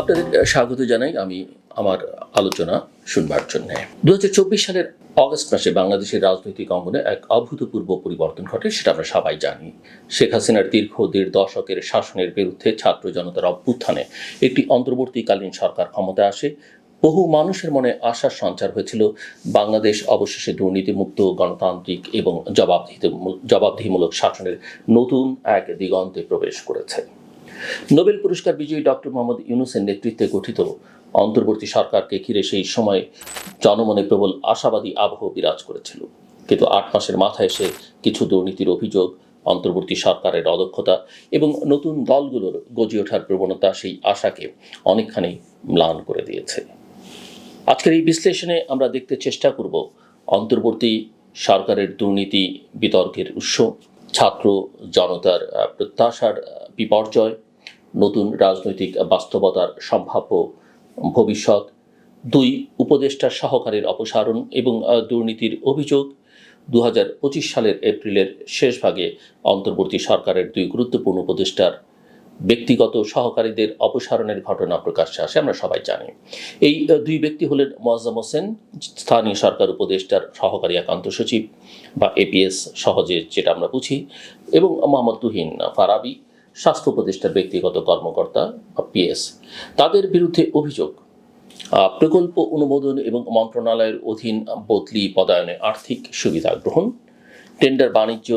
আপনাদের স্বাগত জানাই আমি আমার আলোচনা শুনবার জন্য। দু হাজার চব্বিশ সালের অগস্ট মাসে বাংলাদেশের রাজনৈতিক অঙ্গনে এক অভূতপূর্ব পরিবর্তন ঘটে, সেটা আমরা সবাই জানি। শেখ হাসিনার দীর্ঘ দেড় দশকের শাসনের বিরুদ্ধে ছাত্র জনতার অভ্যুত্থানে একটি অন্তর্বর্তীকালীন সরকার ক্ষমতা আসে। বহু মানুষের মনে আশার সঞ্চার হয়েছিল বাংলাদেশ অবশেষে দুর্নীতিমুক্ত, গণতান্ত্রিক এবং জবাবদিহিত জবাবদিহিমূলক শাসনের নতুন এক দিগন্তে প্রবেশ করেছে। নোবেল পুরস্কার বিজয়ী ডক্টর মোহাম্মদ ইউনুসের নেতৃত্বে গঠিত অন্তর্বর্তী সরকারকে ঘিরে সেই সময় জনমনে প্রবল আশাবাদী আবহ বিরাজ করেছিল। কিন্তু আট মাসের মাথায় এসে কিছু দুর্নীতির অভিযোগ, অন্তর্বর্তী সরকারের অদক্ষতা এবং নতুন দলগুলোর গজে ওঠার প্রবণতা সেই আশাকে অনেকখানি ম্লান করে দিয়েছে। আজকের এই বিশ্লেষণে আমরা দেখতে চেষ্টা করব অন্তর্বর্তী সরকারের দুর্নীতি বিতর্কের উৎস, ছাত্র জনতার প্রত্যাশার বিপর্যয় নতুন রাজনৈতিক বাস্তবতার সম্ভাব্য ভবিষ্যৎ। দুই উপদেষ্টার সহকারীর অপসারণ এবং দুর্নীতির অভিযোগ। দু হাজার পঁচিশ সালের এপ্রিলের শেষ ভাগে অন্তর্বর্তী সরকারের দুই গুরুত্বপূর্ণ উপদেষ্টার ব্যক্তিগত সহকারীদের অপসারণের ঘটনা প্রকাশ্যে আসে, আমরা সবাই জানি। এই দুই ব্যক্তি হলেন মোয়াজ্জম হোসেন, স্থানীয় সরকার উপদেষ্টার সহকারী একান্ত সচিব বা এপিএস সহজে যেটা আমরা বুঝি, এবং মোহাম্মদ তুহিন ফারাবি স্বাস্থ্য উপদেষ্টার ব্যক্তিগত কর্মকর্তা বা পিএস। তাদের বিরুদ্ধে অভিযোগ প্রকল্প অনুমোদন এবং মন্ত্রণালয়ের অধীন বদলি পদায়নে আর্থিক সুবিধা গ্রহণ, টেন্ডার বাণিজ্য,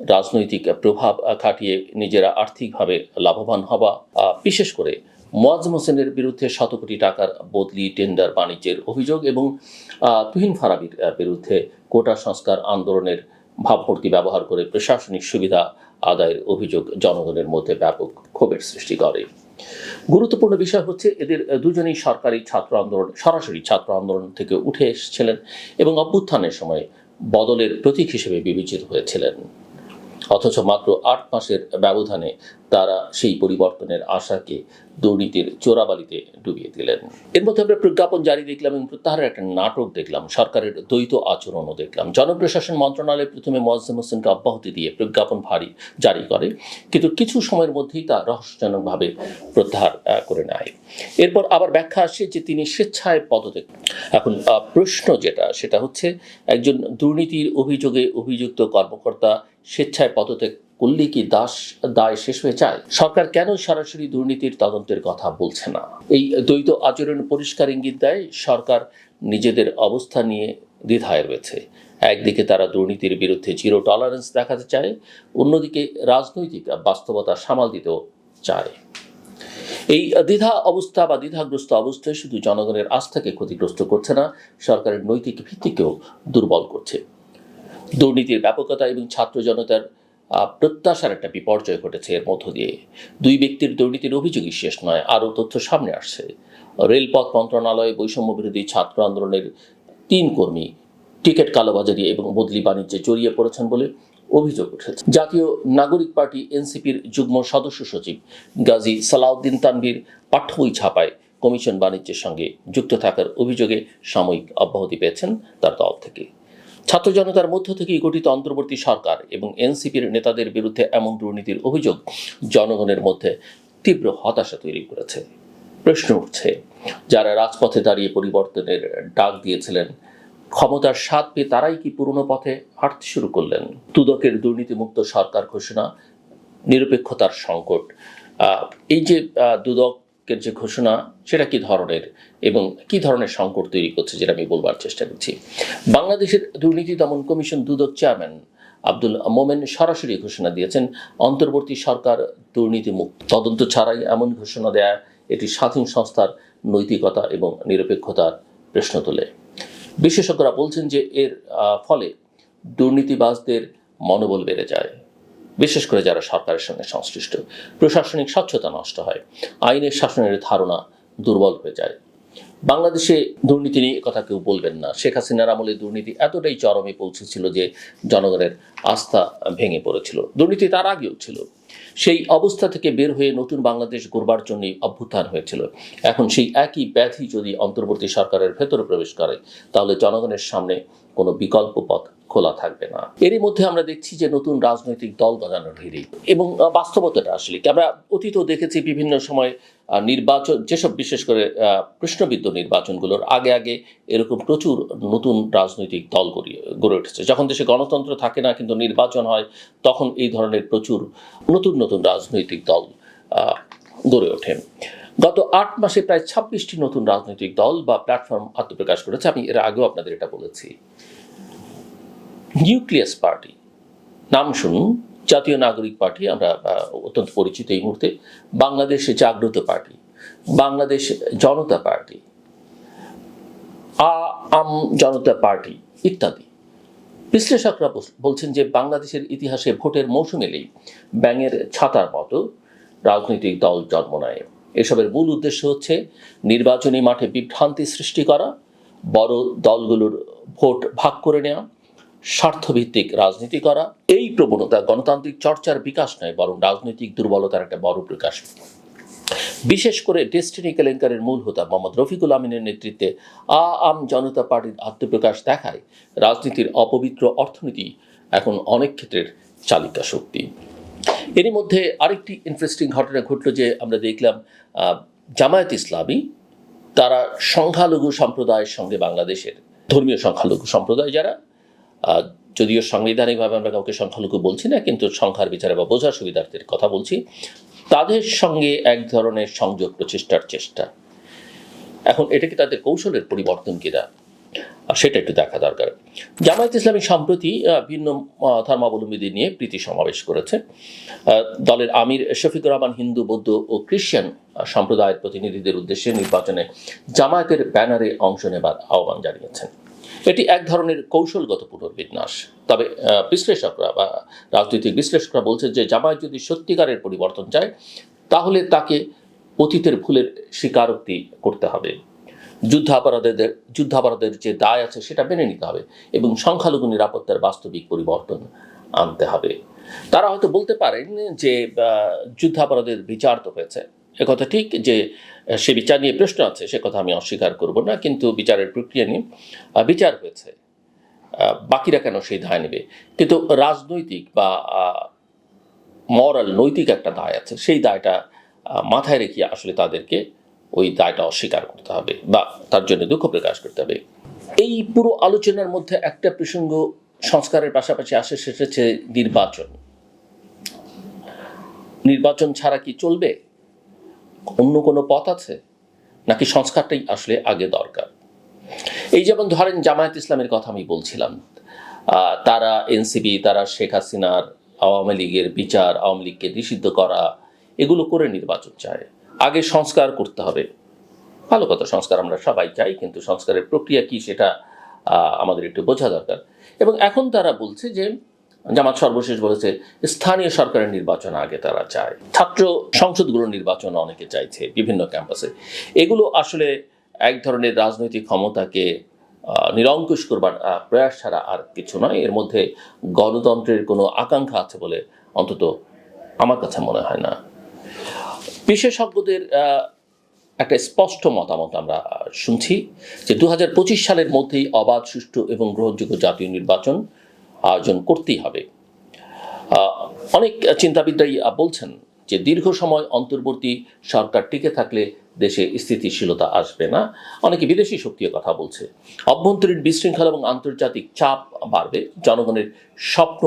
রাজনৈতিক প্রভাব খাটিয়ে নিজেরা আর্থিকভাবে লাভবান হওয়া বিশেষ করে মোয়াজ্জম হোসেনের বিরুদ্ধে শত কোটি টাকার বদলি টেন্ডার বাণিজ্যের অভিযোগ এবং তুহিন ফারাবির বিরুদ্ধে কোটা সংস্কার আন্দোলনের ভাবমূর্তি ব্যবহার করে প্রশাসনিক সুবিধা আদায়ের অভিযোগ জনগণের মধ্যে ব্যাপক ক্ষোভের সৃষ্টি করে। গুরুত্বপূর্ণ বিষয় হচ্ছে এদের দুজনেই সরকারি ছাত্র আন্দোলন, সরাসরি ছাত্র আন্দোলন থেকে উঠে এসেছিলেন এবং অভ্যুত্থানের সময় বদলের প্রতীক হিসেবে বিবেচিত হয়েছিলেন। অথচ মাত্র আট মাসের ব্যবধানে তারা সেই পরিবর্তনের আশাকে দুর্নীতির চোরাবালিতে ডুবিয়ে দিলেন। এর মধ্যে আমরা প্রজ্ঞাপন জারি দেখলাম এবং প্রত্যাহারের একটা নাটক দেখলাম, সরকারের দ্বৈত আচরণও দেখলাম। জনপ্রশাসন মন্ত্রণালয় প্রথমে মোয়াজ্জেম হোসেনকে অব্যাহতি দিয়ে প্রজ্ঞাপন ভারী জারি করে, কিন্তু কিছু সময়ের মধ্যেই তা রহস্যজনকভাবে প্রত্যাহার করে নেয়। এরপর আবার ব্যাখ্যা আসে যে তিনি স্বেচ্ছায় পদত্যাগ এখন প্রশ্ন যেটা, সেটা হচ্ছে একজন দুর্নীতির অভিযোগে অভিযুক্ত কর্মকর্তা স্বেচ্ছায় পদত্যাগ করলে কি দাস, দায় শেষ হয়ে যায়? সরকার কেন সরাসরি দুর্নীতির তদন্তের কথা বলছে না? এই দ্বৈত আচরণ পরিষ্কার ইঙ্গিত দেয়, সরকার নিজেদের অবস্থা নিয়ে দ্বিধায় রয়েছে। একদিকে তারা দুর্নীতির বিরুদ্ধে জিরো টলারেন্স দেখাতে চায়, অন্যদিকে রাজনৈতিক বাস্তবতা সামাল দিতেও চায়। এই দ্বিধা অবস্থা বা দ্বিধাগ্রস্ত অবস্থায় শুধু জনগণের আস্থাকে ক্ষতিগ্রস্ত করছে না, সরকারের নৈতিক ভিত্তিকেও দুর্বল করছে। দুর্নীতির ব্যাপকতা এবং ছাত্র জনতার প্রত্যাশার একটা বিপর্যয় ঘটেছে এর মধ্য দিয়ে। দুই ব্যক্তির দুর্নীতির অভিযোগই শেষ নয়, আরও তথ্য সামনে আসছে। রেলপথ মন্ত্রণালয়ে বৈষম্য বিরোধী ছাত্র আন্দোলনের তিন কর্মী টিকিট কালোবাজারি এবং বদলি বাণিজ্যে জড়িয়ে পড়েছেন বলে অভিযোগ উঠেছে। জাতীয় নাগরিক পার্টি এনসিপির যুগ্ম সদস্য সচিব গাজী সালাউদ্দিন তানভীর পাঠ্য বই ছাপায় কমিশন বাণিজ্যের সঙ্গে যুক্ত থাকার অভিযোগে সাময়িক অব্যাহতি পেয়েছেন তার দল থেকে। ছাত্র জনতার মধ্য থেকেই গঠিত অন্তর্বর্তী সরকার এবং এনসিপির নেতাদের বিরুদ্ধে এমন দুর্নীতির অভিযোগ জনগণের মধ্যে তীব্র হতাশা তৈরি করেছে। প্রশ্ন উঠছে যারা রাজপথে দাঁড়িয়ে পরিবর্তনের ডাক দিয়েছিলেন ক্ষমতার স্বাদ পেয়ে তারাই কি পুরনো পথে হাঁটতে শুরু করলেন? দুদকের দুর্নীতিমুক্ত সরকার ঘোষণা নিরপেক্ষতার সংকট। এই যে আহ, দুদকের যে ঘোষণা, সেটা কি ধরনের এবং কি ধরনের সংকট তৈরি করছে যেটা আমি বলবার চেষ্টা করছি? বাংলাদেশের দুর্নীতি দমন কমিশন দুদক চেয়ারম্যান আব্দুল মোমেন সরাসরি ঘোষণা দিয়েছেন, অন্তর্বর্তী সরকার দুর্নীতিমুক্ত। তদন্ত ছাড়াই এমন ঘোষণা দেয়া এটি স্বাধীন সংস্থার নৈতিকতা এবং নিরপেক্ষতার প্রশ্ন তোলে। বিশেষজ্ঞরা বলছেন যে এর ফলে দুর্নীতিবাজদের মনোবল বেড়ে যায়। বিশেষ করে যারা সরকারের সঙ্গে সংশ্লিষ্ট। প্রশাসনিক স্বচ্ছতা নষ্ট হয়। আইনের শাসনের ধারণা দুর্বল হয়ে যায়। বাংলাদেশে দুর্নীতি নিয়ে কথা কেউ বলবেন না। শেখ হাসিনার আমলে দুর্নীতি এতটাই চরমে পৌঁছেছিল যে জনগণের আস্থা ভেঙে পড়েছিল। দুর্নীতি তার আগেও ছিল। সেই অবস্থা থেকে বের হয়ে নতুন বাংলাদেশ গড়বার জন্যই অভ্যুত্থান হয়েছিল। এখন সেই একই ব্যাধি যদি অন্তর্বর্তী সরকারের ভেতরে প্রবেশ করে, তাহলে জনগণের সামনে কোনো বিকল্প পথ খোলা থাকবে না। এরই মধ্যে আমরা দেখছি যে নতুন রাজনৈতিক দল গজানোর ভিড়ি এবং বাস্তবতাটা আসলে কি? আমরা অতীতও দেখেছি বিভিন্ন সময় নির্বাচন, যেসব বিশেষ করে প্রশ্নবিদ্ধ নির্বাচনগুলোর আগে আগে এরকম প্রচুর নতুন রাজনৈতিক দল গড়িয়ে গড়ে উঠেছে। যখন দেশে গণতন্ত্র থাকে না, কিন্তু নির্বাচন হয়, তখন এই ধরনের প্রচুর নতুন নতুন রাজনৈতিক দল গড়ে ওঠে। গত আট মাসে প্রায় ছাব্বিশটি নতুন রাজনৈতিক দল বা প্ল্যাটফর্ম আত্মপ্রকাশ করেছে। আমি এর আগেও আপনাদের এটা বলেছি। Nucleus party. নাম শুনুন, জাতীয় নাগরিক পার্টি, আমরা অত্যন্ত পরিচিত এই মুহূর্তে, বাংলাদেশ জাগ্রত পার্টি, বাংলাদেশ জনতা পার্টি, আ, আম জনতা পার্টি ইত্যাদি। বিশ্লেষকরা বলছেন যে বাংলাদেশের ইতিহাসে ভোটের মৌসুম এলেই ব্যাঙের ছাতার মতো রাজনৈতিক দল জন্ম নেয়। এসবের মূল উদ্দেশ্য হচ্ছে নির্বাচনী মাঠে বিভ্রান্তি সৃষ্টি করা, বড় দলগুলোর ভোট ভাগ করে নেওয়া স্বার্থভিত্তিক রাজনীতি করা, এই প্রবণতা গণতান্ত্রিক চর্চার বিকাশ নয়, বরং রাজনৈতিক দুর্বলতার একটা বড় প্রকাশ। বিশেষ করে ডেস্টিনি কেলেঙ্কারের মূল হোতা মোহাম্মদ রফিকুল আমিনের নেতৃত্বে আ আম জনতা পার্টির আত্মপ্রকাশ দেখায় রাজনীতির অপবিত্র অর্থনীতি, এখন অনেক ক্ষেত্রের চালিকা শক্তি। এরই মধ্যে আরেকটি ইন্টারেস্টিং ঘটনা ঘটল যে আমরা দেখলাম জামায়াত ইসলামী তারা সংখ্যালঘু সম্প্রদায়ের সঙ্গে বাংলাদেশের, ধর্মীয় সংখ্যালঘু সম্প্রদায় যারা যদিও সাংবিধানিকভাবে আমরা কাউকে সংখ্যালঘু বলছি না কিন্তু সংখ্যার বিচারে বা বোঝার সুবিধার্থের কথা বলছি তাদের সঙ্গে এক ধরনের সংযোগ প্রচেষ্টার চেষ্টা। এখন এটা কি তাদের কৌশলের পরিবর্তন কিনা? সেটা একটু দেখা দরকার। জামায়াত ইসলামী সম্প্রতি ভিন্ন ধর্মাবলম্বীদের নিয়ে প্রীতি সমাবেশ করেছে। দলের আমির শফিকুর রহমান হিন্দু বৌদ্ধ ও আহ, সম্প্রদায়ের প্রতিনিধিদের উদ্দেশ্যে নির্বাচনে জামায়াতের ব্যানারে অংশ নেবার আহ্বান জানিয়েছেন। এটি এক ধরনের কৌশলগত পুনর্বিন্যাস। তবে বিশ্লেষকরা বা রাজনৈতিক বিশ্লেষকরা বলছে যে জামায়াত যদি সত্যিকারের পরিবর্তন চায়, তাহলে তাকে অতীতের ভুলের স্বীকারোক্তি করতে হবে। যুদ্ধাপরাধীদের যুদ্ধাপরাধের যে দায় আছে সেটা মেনে নিতে হবে এবং সংখ্যালঘু নিরাপত্তার বাস্তবিক পরিবর্তন আনতে হবে। তারা হয়তো বলতে পারেন যে যুদ্ধাপরাধের বিচার তো হয়েছে। একথা ঠিক যে সে বিচার নিয়ে প্রশ্ন আছে, সে কথা আমি অস্বীকার করব না, কিন্তু বিচারের প্রক্রিয়া নিয়ে বিচার হয়েছে। বাকিরা কেন সেই দায় নেবে? কিন্তু রাজনৈতিক বা মরাল নৈতিক একটা দায় আছে, সেই দায়টা মাথায় রেখে আসলে তাদেরকে ওই দায়টা অস্বীকার করতে হবে বা তার জন্য দুঃখ প্রকাশ করতে হবে। এই পুরো আলোচনার মধ্যে একটা প্রসঙ্গ সংস্কারের পাশাপাশি আসে, সেটা হচ্ছে নির্বাচন। নির্বাচন ছাড়া কি চলবে? অন্য কোনো পথ আছে? নাকি সংস্কারটাই আসলে আগে দরকার? এই যেমন ধরেন জামায়াত ইসলামের কথা আমি বলছিলাম তারা এনসিবি তারা শেখ হাসিনার আওয়ামী লীগের বিচার, আওয়ামী লীগকে নিষিদ্ধ করা, এগুলো করে নির্বাচন চায়। আগে সংস্কার করতে হবে। ভালো কথা, সংস্কার আমরা সবাই চাই, কিন্তু সংস্কারের প্রক্রিয়া কি সেটা আমাদের একটু বোঝা দরকার। এবং এখন তারা বলছে যে জামাত সর্বশেষ বলেছে, স্থানীয় সরকারের নির্বাচন আগে তারা চায়। ছাত্র সংসদগুলোর নির্বাচন অনেকে চাইছে, বিভিন্ন ক্যাম্পাসে। এগুলো আসলে এক ধরনের রাজনৈতিক ক্ষমতাকে নিরঙ্কুশ করবার প্রয়াস ছাড়া আর কিছু নয়। এর মধ্যে গণতন্ত্রের কোনো আকাঙ্ক্ষা আছে বলে অন্তত আমার কাছে মনে হয় না। বিশেষজ্ঞদের একটা স্পষ্ট মতামত আমরা শুনছি যে দু হাজার পঁচিশ সালের মধ্যেই অবাধ, সুষ্ঠু এবং গ্রহণযোগ্য জাতীয় নির্বাচন আয়োজন করতেই হবে। অনেক চিন্তাবিদরাই বলছেন যে দীর্ঘ সময় অন্তর্বর্তী সরকার টিকে থাকলে দেশে স্থিতিশীলতা আসবে না। অনেকে বিদেশি শক্তির কথা বলছে। অভ্যন্তরীণ বিশৃঙ্খলা এবং আন্তর্জাতিক চাপ বাড়বে, জনগণের স্বপ্ন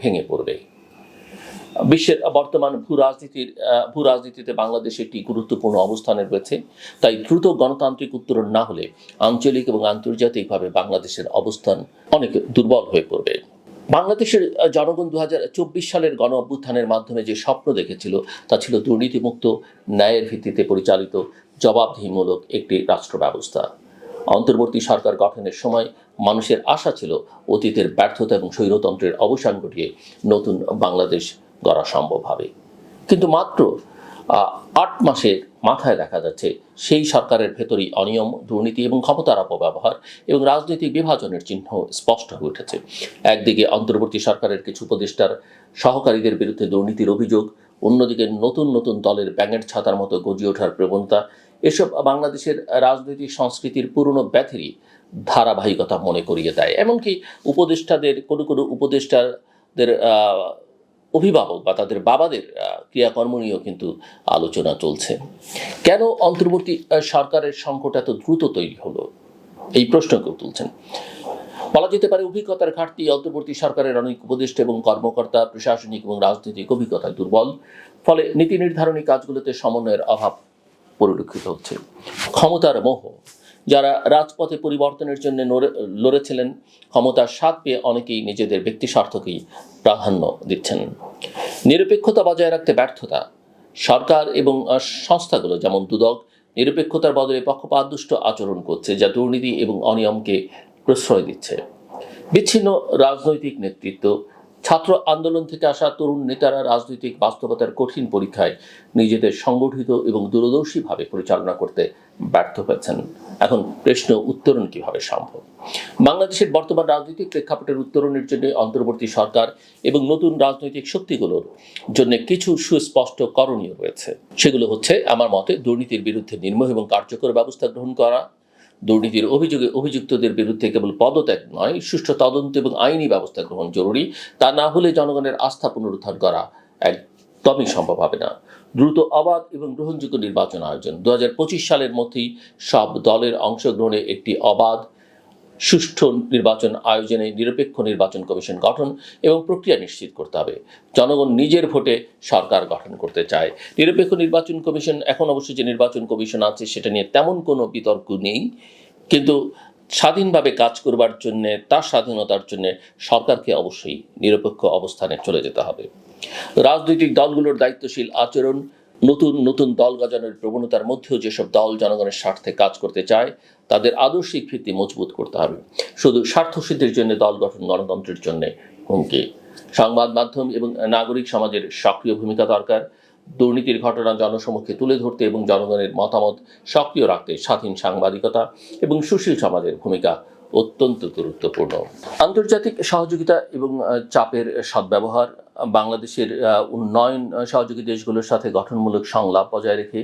ভেঙে পড়বে। বিশ্বের বর্তমান ভূ রাজনীতির ভূ রাজনীতিতে বাংলাদেশ একটি গুরুত্বপূর্ণ অবস্থানে রয়েছে। তাই দ্রুত গণতান্ত্রিক উত্তরণ না হলে আঞ্চলিক এবং আন্তর্জাতিকভাবে বাংলাদেশের অবস্থান অনেক দুর্বল হয়ে পড়বে। বাংলাদেশের জনগণ দু হাজার চব্বিশ সালের গণ অভ্যুত্থানের মাধ্যমে যে স্বপ্ন দেখেছিল, তা ছিল দুর্নীতিমুক্ত, ন্যায়ের ভিত্তিতে পরিচালিত, জবাবদিহিমূলক একটি রাষ্ট্র ব্যবস্থা অন্তর্বর্তী সরকার গঠনের সময় মানুষের আশা ছিল অতীতের ব্যর্থতা এবং স্বৈরতন্ত্রের অবসান ঘটিয়ে নতুন বাংলাদেশ গড়া সম্ভব হবে। কিন্তু মাত্র আট মাসের মাথায় দেখা যাচ্ছে, সেই সরকারের ভেতরেই অনিয়ম, দুর্নীতি এবং ক্ষমতার অপব্যবহার এবং রাজনৈতিক বিভাজনের চিহ্ন স্পষ্ট হয়ে উঠেছে। একদিকে অন্তর্বর্তী সরকারের কিছু উপদেষ্টার সহকারীদের বিরুদ্ধে দুর্নীতির অভিযোগ, অন্যদিকে নতুন নতুন দলের ব্যাঙের ছাতার মতো গজিয়ে ওঠার প্রবণতা, এসব বাংলাদেশের রাজনৈতিক সংস্কৃতির পুরনো ব্যাথেরই ধারাবাহিকতা মনে করিয়ে দেয়। এমনকি উপদেষ্টাদের, কোনো কোনো উপদেষ্টাদের অভিভাবক বা তাদের বাবাদের ক্রিয়াকর্ম নিয়েও কিন্তু আলোচনা চলছে। কেন অন্তর্বর্তী সরকারের সংকট এত দ্রুত তৈরি হলো? এই প্রশ্ন কেউ তুলছেন। বলা যেতে পারে, অভিজ্ঞতার ঘাটতি অন্তর্বর্তী সরকারের অনেক উপদেষ্টা এবং কর্মকর্তা, প্রশাসনিক এবং রাজনৈতিক অভিজ্ঞতায় দুর্বল। ফলে নীতি নির্ধারণী কাজগুলোতে সমন্বয়ের অভাব পরিলক্ষিত হচ্ছে। ক্ষমতার মোহ যারা রাজপথে পরিবর্তনের জন্য লড়েছিলেন, ক্ষমতার স্বাদ পেয়ে অনেকেই নিজেদের ব্যক্তি স্বার্থকেই প্রাধান্য দিচ্ছেন। নিরপেক্ষতা বজায় রাখতে ব্যর্থতা। সরকার এবং সংস্থাগুলো যেমন দুদক, নিরপেক্ষতার বদলে পক্ষপাতদুষ্ট আচরণ করছে যা দুর্নীতি এবং অনিয়মকে প্রশ্রয় দিচ্ছে। বিচ্ছিন্ন রাজনৈতিক নেতৃত্ব ছাত্র আন্দোলন থেকে আসা তরুণ নেতারা রাজনৈতিক বাস্তবতার কঠিন পরীক্ষায় নিজেদের সংগঠিত এবং দূরদর্শীভাবে পরিচালনা করতে ব্যর্থ হয়েছেন। এখন প্রশ্ন, উত্তরণ কীভাবে সম্ভব? বাংলাদেশের বর্তমান রাজনৈতিক প্রেক্ষাপটের উত্তরণের জন্য অন্তর্বর্তী সরকার এবং নতুন রাজনৈতিক শক্তিগুলোর জন্য কিছু সুস্পষ্ট করণীয় রয়েছে। সেগুলো হচ্ছে, আমার মতে, দুর্নীতির বিরুদ্ধে নির্মূল এবং কার্যকর ব্যবস্থা গ্রহণ করা দুর্নীতির অভিযোগে অভিযুক্তদের বিরুদ্ধে কেবল পদত্যাগ নয়, সুষ্ঠু তদন্ত এবং আইনি ব্যবস্থা গ্রহণ জরুরি। তা না হলে জনগণের আস্থা পুনরুদ্ধার করা একদমই সম্ভব হবে না। দ্রুত অবাধ এবং গ্রহণযোগ্য নির্বাচন আয়োজন। দু হাজার পঁচিশ সালের মধ্যেই সব দলের অংশগ্রহণে একটি অবাধ সুষ্ঠু নির্বাচন আয়োজনে নিরপেক্ষ নির্বাচন কমিশন গঠন এবং প্রক্রিয়া নিশ্চিত করতে হবে। জনগণ নিজের ভোটে সরকার গঠন করতে চায়। নিরপেক্ষ নির্বাচন কমিশন এখন অবশ্য যে নির্বাচন কমিশন আছে, সেটা নিয়ে তেমন কোনো বিতর্ক নেই। কিন্তু স্বাধীনভাবে কাজ করবার জন্য, তার স্বাধীনতার জন্য সরকারকে অবশ্যই নিরপেক্ষ অবস্থানে চলে যেতে হবে। রাজনৈতিক দলগুলোর দায়িত্বশীল আচরণ নতুন নতুন দল গজানোর প্রবণতার মধ্যেও যেসব দল জনগণের স্বার্থে কাজ করতে চায়, তাদের আদর্শিক ভিত্তি মজবুত করতে হবে। শুধু স্বার্থসিদ্ধির জন্য দল গঠন গণতন্ত্রের জন্য হুমকি। সংবাদ মাধ্যম এবং নাগরিক সমাজের সক্রিয় ভূমিকা দরকার। দুর্নীতির ঘটনা জনসমক্ষে তুলে ধরতে এবং জনগণের মতামত সক্রিয় রাখতে স্বাধীন সাংবাদিকতা এবং সুশীল সমাজের ভূমিকা অত্যন্ত গুরুত্বপূর্ণ। আন্তর্জাতিক সহযোগিতা এবং চাপের সদ্ব্যবহার বাংলাদেশের উন্নয়ন সহযোগী দেশগুলোর সাথে গঠনমূলক সংলাপ বজায় রেখে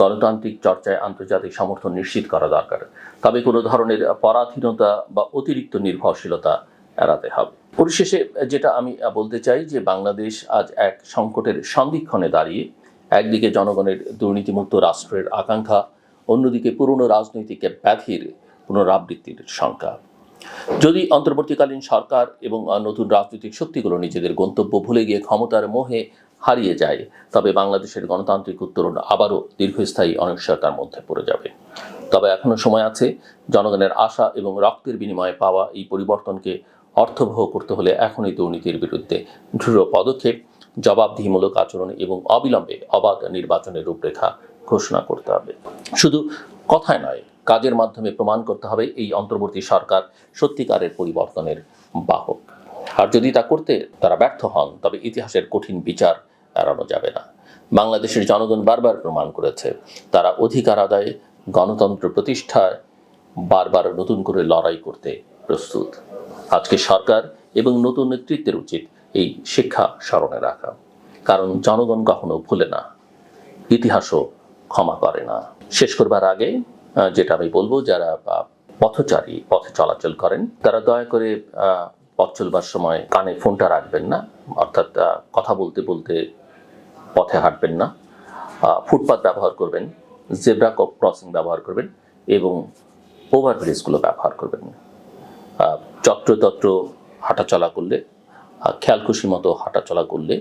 গণতান্ত্রিক চর্চায় আন্তর্জাতিক সমর্থন নিশ্চিত করা দরকার। তবে কোনো ধরনের পরাধীনতা বা অতিরিক্ত নির্ভরশীলতা এড়াতে হবে। পরিশেষে যেটা আমি বলতে চাই যে বাংলাদেশ আজ এক সংকটের সন্ধিক্ষণে দাঁড়িয়ে একদিকে জনগণের দুর্নীতিমুক্ত রাষ্ট্রের আকাঙ্ক্ষা, অন্যদিকে পুরনো রাজনৈতিক ব্যাধির পুনরাবৃত্তির শঙ্কা। যদি অন্তর্বর্তীকালীন সরকার এবং নতুন রাজনৈতিক শক্তিগুলো নিজেদের গন্তব্য ভুলে গিয়ে ক্ষমতার মোহে হারিয়ে যায়, তবে বাংলাদেশের গণতান্ত্রিক উত্তরণ আবারও দীর্ঘস্থায়ী অনিশ্চয়তার মধ্যে পড়ে যাবে। তবে এখনও সময় আছে জনগণের আশা এবং রক্তের বিনিময়ে পাওয়া এই পরিবর্তনকে অর্থবহ করতে হলে এখনই দুর্নীতির বিরুদ্ধে দৃঢ় পদক্ষেপ, জবাবদিহিমূলক আচরণ এবং অবিলম্বে অবাধ নির্বাচনের রূপরেখা ঘোষণা করতে হবে। শুধু কথায় নয় কাজের মাধ্যমে প্রমাণ করতে হবে এই অন্তর্বর্তী সরকার সত্যিকারের পরিবর্তনের বাহক। আর যদি তা করতে তারা ব্যর্থ হন, তবে ইতিহাসের কঠিন বিচার এড়ানো যাবে না। বাংলাদেশের জনগণ বারবার প্রমাণ করেছে, তারা অধিকার আদায়ে, গণতন্ত্র প্রতিষ্ঠায়, বারবার নতুন করে লড়াই করতে প্রস্তুত। আজকে সরকার এবং নতুন নেতৃত্বের উচিত এই শিক্ষা স্মরণে রাখা। কারণ জনগণ কখনো ভুলে না, ইতিহাসও ক্ষমা করে না। শেষ করবার আগে যেটা আমি বলব যারা পথচারী পথে চলাচল করেন তারা দয়া করে পথ চলবার সময় কানে ফোনটা রাখবেন না অর্থাৎ কথা বলতে বলতে পথে হাঁটবেন না ফুটপাথ ব্যবহার করবেন জেব্রা ক্রসিং ব্যবহার করবেন এবং ওভারব্রিজগুলো ব্যবহার করবেন। আহ, যত্রতত্র হাঁটাচলা করলে খেয়ালখুশি মতো হাঁটাচলা করলে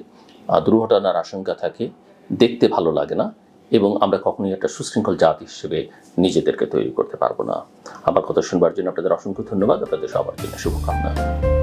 দুর্ঘটনার আশঙ্কা থাকে দেখতে ভালো লাগে না এবং আমরা কখনোই একটা সুশৃঙ্খল জাত হিসেবে নিজেদেরকে তৈরি করতে পারব না। আমার কথা শুনবার জন্য আপনাদের অসংখ্য ধন্যবাদ। আপনাদের সবার জন্য শুভকামনা।